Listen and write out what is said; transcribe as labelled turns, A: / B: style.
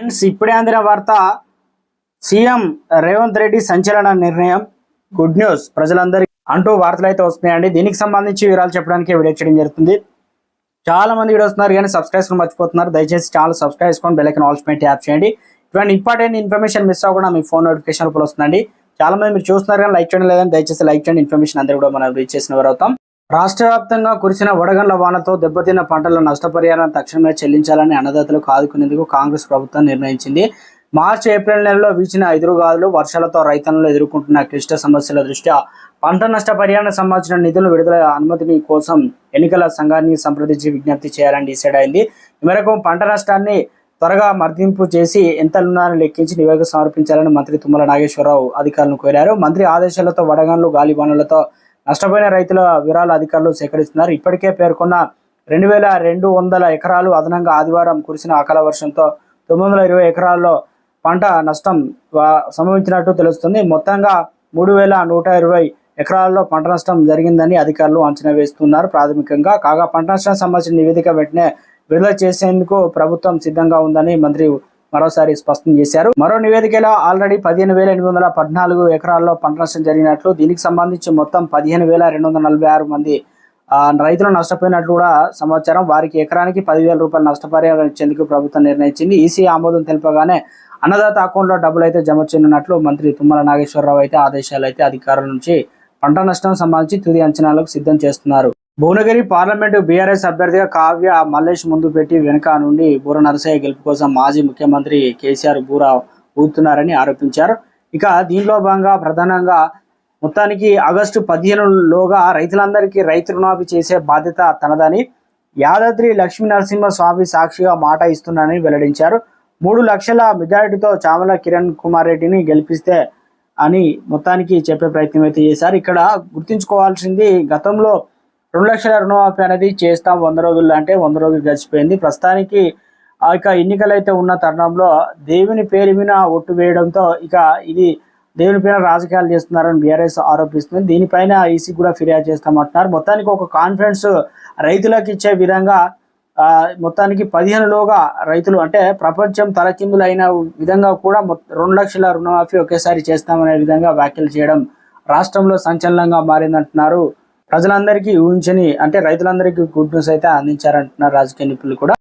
A: Friends ఇప్పుడే అందిన వార్త సీఎం రేవంత్ రెడ్డి సంచలన నిర్ణయం. గుడ్ న్యూస్ ప్రజలందరికీ అంటూ వార్తలు అయితే వస్తున్నాయండి. దీనికి సంబంధించి వివరాలు చెప్పడానికి వీడియో చేయడం జరుగుతుంది. చాలా మంది వీడియో వస్తున్నారు కానీ సబ్స్క్రైబ్ మర్చిపోతున్నారు. దయచేసి ఛానల్ సబ్స్క్రైబ్ చేసుకొని బెల్లైకన్ ఆల్స్ పెట్టి యాప్ చేయండి. ఇటువంటి ఇంపార్టెంట్ ఇన్ఫర్మేషన్ మిస్ అవ్వకుండా మీ ఫోన్ నోటిఫికేషన్ రూపంలో వస్తుందండి. చాలా మంది మీరు చూస్తున్నారు కానీ లైక్ చేయడం లేదని దయచేసి లైక్ చేయండి. ఇన్ఫర్మేషన్ అందరూ కూడా మనం రీచ్ చేసిన వారు అవుతాం. రాష్ట్ర వ్యాప్తంగా కురిసిన వడగండ్ల వానతో దెబ్బతిన్న పంటల నష్టపరిహారం తక్షణమే చెల్లించాలని అన్నదాతలకు ఆదుకునేందుకు కాంగ్రెస్ ప్రభుత్వం నిర్ణయించింది. మార్చి ఏప్రిల్ నెలలో వీచిన ఎదురుగాదులు వర్షాలతో రైతన్నలు ఎదుర్కొంటున్న క్లిష్ట సమస్యల దృష్ట్యా పంట నష్ట సంబంధించిన నిధులు విడుదల అనుమతిని కోసం ఎన్నికల సంఘాన్ని సంప్రదించి విజ్ఞప్తి చేయాలని డిసైడ్ అయింది. ఈ మేరకు పంట నష్టాన్ని త్వరగా మర్దింపు చేసి ఎంత రుణాన్ని లెక్కించి నివేదిక సమర్పించాలని మంత్రి తుమ్మల నాగేశ్వరరావు అధికారులను కోరారు. మంత్రి ఆదేశాలతో వడగన్లు గాలిబానులతో నష్టపోయిన రైతుల వివరాలు అధికారులు సేకరిస్తున్నారు. ఇప్పటికే పేర్కొన్న రెండు వేల రెండు వందల ఎకరాలు అదనంగా ఆదివారం కురిసిన అకాల వర్షంతో తొమ్మిది వందల ఇరవై ఎకరాల్లో పంట నష్టం సంభవించినట్టు తెలుస్తుంది. మొత్తంగా మూడు వేల నూట ఇరవై ఎకరాల్లో పంట నష్టం జరిగిందని అధికారులు అంచనా వేస్తున్నారు. ప్రాథమికంగా కాగా పంట నష్టం సంబంధించిన నివేదిక వెంటనే విడుదల చేసేందుకు ప్రభుత్వం సిద్ధంగా ఉందని మంత్రి మరోసారి స్పష్టం చేశారు. మరో నివేదికలో ఆల్రెడీ పదిహేను వేల ఎనిమిది వందల పద్నాలుగు ఎకరాల్లో పంట నష్టం జరిగినట్లు దీనికి సంబంధించి మొత్తం పదిహేను వేల రెండు వందల నలభై ఆరు మంది రైతులు నష్టపోయినట్లు కూడా సమాచారం. వారికి ఎకరానికి పదివేల రూపాయలు నష్టపరిహారం ఇచ్చేందుకు ప్రభుత్వం నిర్ణయించింది. ఈసీ ఆమోదం తెలిపగానే అన్నదాత అకౌంట్లో డబ్బులు అయితే జమ చేయనున్నట్లు మంత్రి తుమ్మల నాగేశ్వరరావు అయితే ఆదేశాలు అయితే అధికారుల నుంచి పంట నష్టం సంబంధించి తుది అంచనాలకు సిద్ధం చేస్తున్నారు. భువనగిరి పార్లమెంటు బీఆర్ఎస్ అభ్యర్థిగా కావ్య మల్లేష్ ముందు పెట్టి వెనుక నుండి బూర నరసయ్య గెలుపు కోసం మాజీ ముఖ్యమంత్రి కేసీఆర్ బూర ఊతున్నారని ఆరోపించారు. ఇక దీనిలో భాగంగా ప్రధానంగా మొత్తానికి ఆగస్టు పదిహేనులోగా రైతులందరికీ రైతు రుణాభి చేసే బాధ్యత తనదని యాదాద్రి లక్ష్మీ నరసింహ స్వామి సాక్షిగా మాట ఇస్తున్నానని వెల్లడించారు. మూడు లక్షల మెజారిటీతో చామల కిరణ్ కుమార్ రెడ్డిని గెలిపిస్తే అని మొత్తానికి చెప్పే ప్రయత్నం అయితే చేశారు. ఇక్కడ గుర్తుంచుకోవాల్సింది గతంలో రెండు లక్షల రుణమాఫీ అనేది చేస్తాం వంద రోజుల్లో అంటే వంద రోజులు గడిచిపోయింది. ప్రస్తుతానికి ఆ ఇక ఎన్నికలు అయితే ఉన్న తరుణంలో దేవుని పేరు మీద ఒట్టు వేయడంతో ఇక ఇది దేవుని పైన రాజకీయాలు చేస్తున్నారని బీఆర్ఎస్ ఆరోపిస్తుంది. దీనిపైన ఈసీ కూడా ఫిర్యాదు చేస్తామంటున్నారు. మొత్తానికి ఒక కాన్ఫిడెన్స్ రైతులకు ఇచ్చే విధంగా మొత్తానికి పదిహేనులోగా రైతులు అంటే ప్రపంచం తలకిందులు అయిన విధంగా కూడా రెండు లక్షల రుణమాఫీ ఒకేసారి చేస్తామనే విధంగా వ్యాఖ్యలు చేయడం రాష్ట్రంలో సంచలనంగా మారిందంటున్నారు. ప్రజలందరికీ ఊహించని అంటే రైతులందరికీ గుడ్ న్యూస్ అయితే అందించారంటున్నారు రాజకీయ నిపుణులు కూడా.